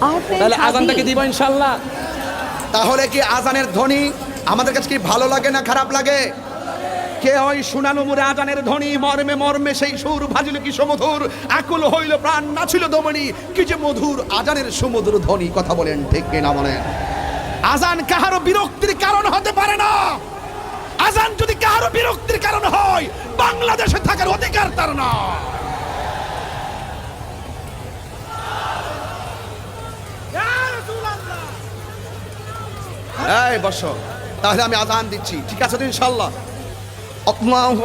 তাহলে আজানটাকে দিব ইনশাল্লাহ তাহলে কি আজানের ধ্বনি আমাদের কাছে কি ভালো লাগে না খারাপ লাগে? কে ওই শুনানো মুরে আজানের ধ্বনি মর্মে মর্মে সেই সুর ভাজিল কি সমধুর? আকুল হইল প্রাণ নাছিল দমনি কি যে মধুর আজানের সমুদ্র ধ্বনি কথা বলেন ঠিক কিনা বলেন আজান কাহারও বিরক্তির কারণ হতে পারে না। আজান যদি কাহারও বিরক্তির কারণ হয় বাংলাদেশে থাকার অধিকার তার না এই বসো। তাহলে আমি আজান দিচ্ছি। ঠিক আছে ইনশাল্লাহ আল্লাহু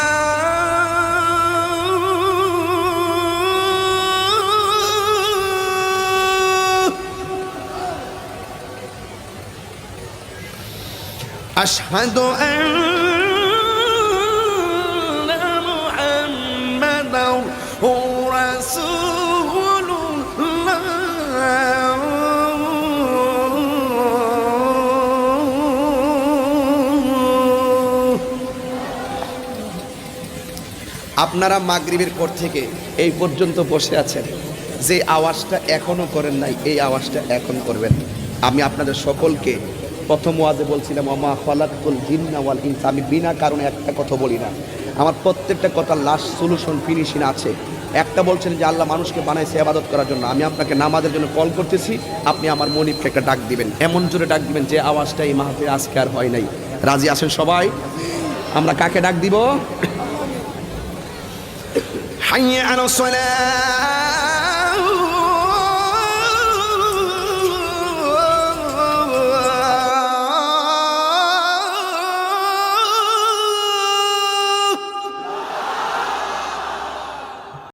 أشهد أن محمدا رسول الله আপনারা মাগরিবের পর থেকে এই পর্যন্ত বসে আছেন যে আওয়াজটা এখনো করেন নাই এই আওয়াজটা এখন করবেন আমি আপনাদের সকলকে প্রথম ওয়াজে বলছিলাম আমা ফালাকুল জিন্নাওয়াল ইনসা আমি বিনা কারণে একটা কথা বলি না। আমার প্রত্যেকটা কথা লাস্ট সলিউশন ফিনিশিং আছে। একটা বলছেন যে, আল্লাহ মানুষকে বানাইছে আবাদত করার জন্য। আমি আপনাকে নামাজের জন্য কল করতেছি, আপনি আমার মনিবকে একটা ডাক দিবেন। এমন জোরে ডাক দিবেন যে, আওয়াজটা এই মাহাতে আজকে আর হয় নাই। রাজি আসেন সবাই? আমরা কাকে ডাক দিব? হাইয়া আনো